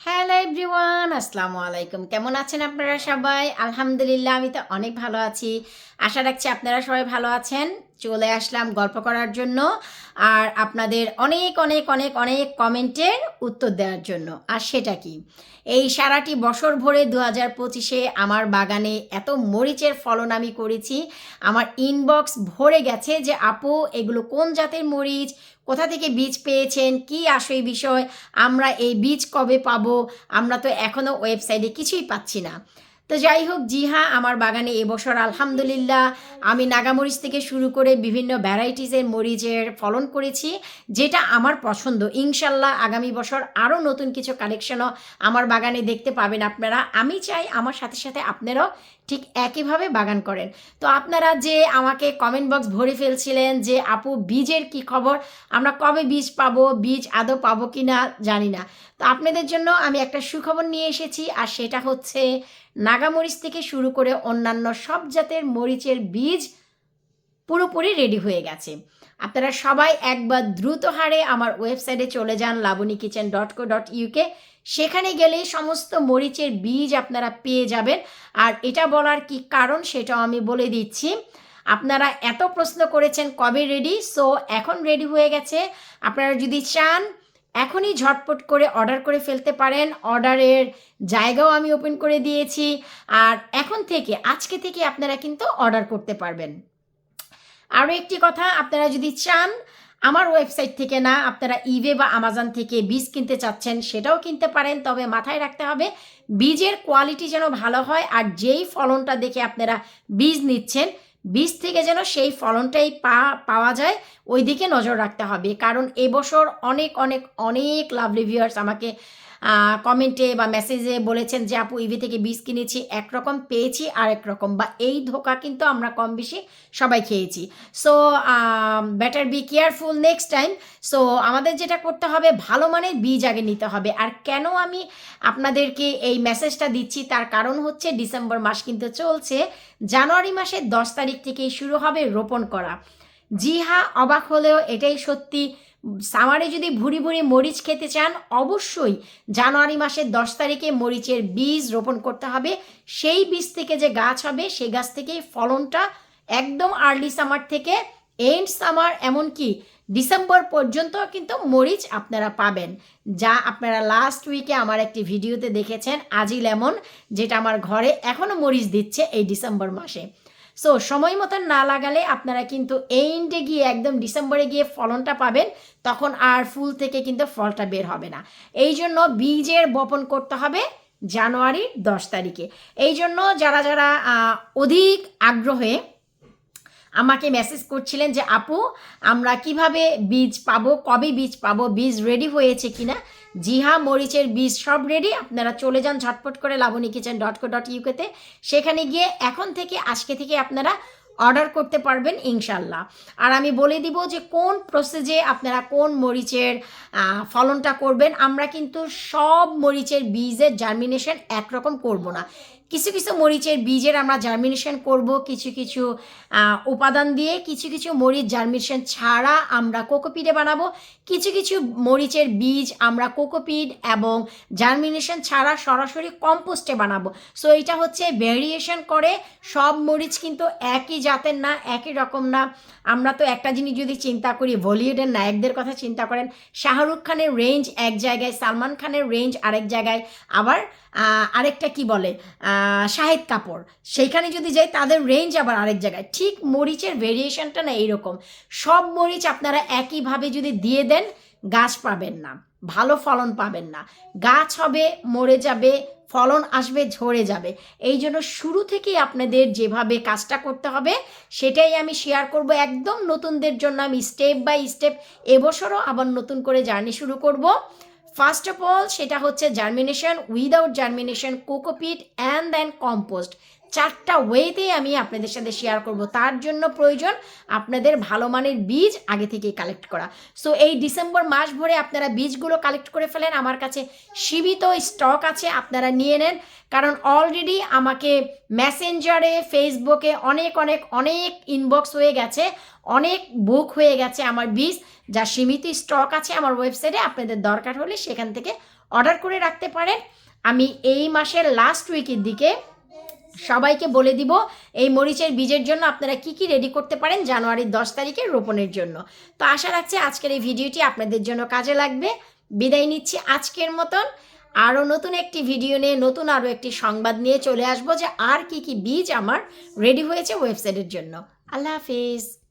Hello everyone আসসালামু আলাইকুম কেমন আছেন আপনারা সবাই? আলহামদুলিল্লাহ, আমি তো অনেক ভালো আছি। আশা রাখছি আপনারা সবাই ভালো আছেন। চলে আসলাম গল্প করার জন্য আর আপনাদের অনেক অনেক অনেক অনেক কমেন্টের উত্তর দেওয়ার জন্য। আর সেটা কি? এই সারাটি বছর ভরে দু হাজার পঁচিশে আমার বাগানে এত মরিচের ফলন আমি করেছি, আমার ইনবক্স ভরে গেছে যে, আপু, এগুলো কোন জাতের মরিচ? কোথা থেকে বীজ পেয়েছেন? কি আসে এই বিষয়? আমরা এই বীজ কবে পাবো? আমরা তো এখনও ওয়েবসাইটে কিছুই পাচ্ছি না। তো যাই হোক জি হ্যাঁ আমার বাগানে এবছর আলহামদুলিল্লাহ আমি নাগামরিচ থেকে শুরু করে বিভিন্ন ভ্যারাইটিসের মরিচের ফলন করেছি, যেটা আমার পছন্দ। ইনশাল্লাহ আগামী বছর আরও নতুন কিছু কালেকশনও আমার বাগানে দেখতে পাবেন আপনারা। আমি চাই আমার সাথে সাথে আপনারাও ঠিক একইভাবে বাগান করেন। তো আপনারা যে আমাকে কমেন্ট বক্স ভরে ফেলছিলেন যে, আপু, বীজের কি খবর? আমরা কবে বীজ পাবো? বীজ আদৌ পাবো কি না? জানি না। তো আপনাদের জন্য আমি একটা সুখবর নিয়ে এসেছি, আর সেটা হচ্ছে নাগামরিচ থেকে শুরু করে অন্যান্য সব জাতের মরিচের বীজ পুরোপুরি রেডি হয়ে গেছে। আপনারা সবাই একবার দ্রুত হারে আমার ওয়েবসাইটে চলে যান Labani kitchen dot co dot UK সেখানে গেলেই সমস্ত মরিচের বীজ আপনারা পেয়ে যাবেন। আর এটা বলার কি কারণ সেটাও আমি বলে দিচ্ছি। আপনারা এত প্রশ্ন করেছেন কবে রেডি সো এখন রেডি হয়ে গেছে। আপনারা যদি চান, এখনই ঝটপট করে অর্ডার করে ফেলতে পারেন। অর্ডারের জায়গাও আমি ওপেন করে দিয়েছি। আর এখন থেকে, আজকে থেকে আপনারা কিন্তু অর্ডার করতে পারবেন। আরও একটি কথা, আপনারা যদি চান আমার ওয়েবসাইট থেকে না, আপনারা ইবে বা আমাজন থেকে বীজ কিনতে চাচ্ছেন, সেটাও কিনতে পারেন, তবে মাথায় রাখতে হবে বীজের কোয়ালিটি যেন ভালো হয় আর যেই ফলনটা দেখে আপনারা বীজ নিচ্ছেন, বীজ থেকে যেন সেই ফলনটাই পা, পাওয়া যায় ওই দিকে নজর রাখতে হবে। কারণ এবছর অনেক অনেক অনেক লাভ রিভিউয়ার্স আমাকে কমেন্টে বা মেসেজে বলেছেন যে, আপু, ইভি থেকে বীজ কিনেছি, একরকম পেয়েছি আর রকম। বা এই ধোকা কিন্তু আমরা কম বেশি সবাই খেয়েছি। So better be careful next time so আমাদের যেটা করতে হবে, ভালো মানের বীজ আগে নিতে হবে। আর কেন আমি আপনাদেরকে এই মেসেজটা দিচ্ছি, তার কারণ হচ্ছে ডিসেম্বর মাস কিন্তু চলছে। জানুয়ারি মাসের দশ তারিখ থেকেই শুরু হবে রোপণ করা। জি হ্যাঁ অবাক হলেও এটাই সত্যি। সামারে যদি ভুড়ি ভুড়ি মরিচ খেতে চান, অবশ্যই জানুয়ারি মাসের দশ তারিখে মরিচের বীজ রোপণ করতে হবে। সেই বীজ থেকে যে গাছ হবে, সেই গাছ থেকেই ফলনটা একদম আর্লি সামার থেকে এন্ড সামার এমনকি ডিসেম্বর পর্যন্ত কিন্তু মরিচ আপনারা পাবেন। যা আপনারা লাস্ট উইকে আমার একটি ভিডিওতে দেখেছেন আজি লেমন যেটা আমার ঘরে এখনও মরিচ দিচ্ছে এই ডিসেম্বর মাসে। সো সময় মতো না লাগালে আপনারা কিন্তু এন্ডে গিয়ে একদম ডিসেম্বরে গিয়ে ফলনটা পাবেন, তখন আর ফুল থেকে কিন্তু ফলটা বের হবে না। এই জন্য বীজের বপন করতে হবে জানুয়ারির দশ তারিখে। এই জন্য যারা যারা অধিক আগ্রহে আমাকে মেসেজ করছিলেন যে, আপু, আমরা কীভাবে বীজ পাবো, কবে বীজ পাবো, বীজ রেডি হয়েছে কিনা? জি জিহা মরিচের বীজ সব রেডি আপনারা চলে যান ঝটপট করে Labani kitchen dot co dot ইউকেতে সেখানে গিয়ে এখন থেকে, আজকে থেকে আপনারা অর্ডার করতে পারবেন ইনশাল্লাহ আর আমি বলে দিব যে কোন প্রসেসে আপনারা কোন মরিচের ফলনটা করবেন, আমরা কিন্তু সব মরিচের বীজের জার্মিনেশন একরকম করব না। কিছু কিছু মরিচের বীজের আমরা জার্মিনেশন করব, কিছু কিছু উপাদান দিয়ে, কিছু কিছু মরিচ জার্মিনেশন ছাড়া আমরা কোকোপিডে বানাবো, কিছু কিছু মরিচের বীজ আমরা কোকোপিড এবং জার্মিনেশন ছাড়া সরাসরি কম্পোস্টে বানাবো। সো এটা হচ্ছে ভেরিয়েশন করে সব মরিচ কিন্তু একই জাতের না, একই রকম না। আমরা তো একটা জিনিস যদি চিন্তা করি, বলিউডের নায়কদের কথা চিন্তা করেন, শাহরুখ খানের রেঞ্জ এক জায়গায়, সালমান খানের রেঞ্জ আরেক জায়গায়, আবার আরেকটা কি বলে শাহেদ কাপড় সেইখানে যদি যাই, তাদের রেঞ্জ আবার আরেক জায়গায়। ঠিক মরিচের ভেরিয়েশনটা না এইরকম। সব মরিচ আপনারা একইভাবে যদি দিয়ে দেন গাছ পাবেন না, ভালো ফলন পাবেন না। গাছ হবে, মরে যাবে, ফলন আসবে, ঝরে যাবে। এই জন্য শুরু থেকেই আপনাদের যেভাবে কাজটা করতে হবে, সেটাই আমি শেয়ার করব একদম নতুনদের জন্য। আমি স্টেপ বাই স্টেপ এবছরও আবার নতুন করে জার্নি শুরু করব। ফার্স্ট অফ অল সেটা হচ্ছে germination without germination cocopeat and then compost চারটা ওয়েতেই আমি আপনাদের সাথে শেয়ার করব। তার জন্য প্রয়োজন আপনাদের ভালো মানের বীজ আগে থেকে কালেক্ট করা। সো এই ডিসেম্বর মাস ভরে আপনারা বীজগুলো কালেক্ট করে ফেলেন। আমার কাছে সীমিত স্টক আছে, আপনারা নিয়ে নেন। কারণ অলরেডি আমাকে মেসেঞ্জারে ফেসবুকে অনেক অনেক অনেক ইনবক্স হয়ে গেছে। অনেক বুক হয়ে গেছে আমার বীজ। যা সীমিত স্টক আছে আমার ওয়েবসাইটে আপনাদের দরকার হলে সেখান থেকে অর্ডার করে রাখতে পারেন। আমি এই মাসের লাস্ট উইকের দিকে সবাইকে বলে দিব, এই মরিচের বীজের জন্য আপনারা কি কি রেডি করতে পারেন জানুয়ারির দশ তারিখে রোপণের জন্য। তো আশা রাখছি আজকের এই ভিডিওটি আপনাদের জন্য কাজে লাগবে। বিদায় নিচ্ছি আজকের মতন। আরও নতুন একটি ভিডিও নিয়ে, নতুন আরও একটি সংবাদ নিয়ে চলে আসব যে আর কি কি বীজ আমার রেডি হয়েছে ওয়েবসাইটের জন্য। আল্লাহ হাফিজ।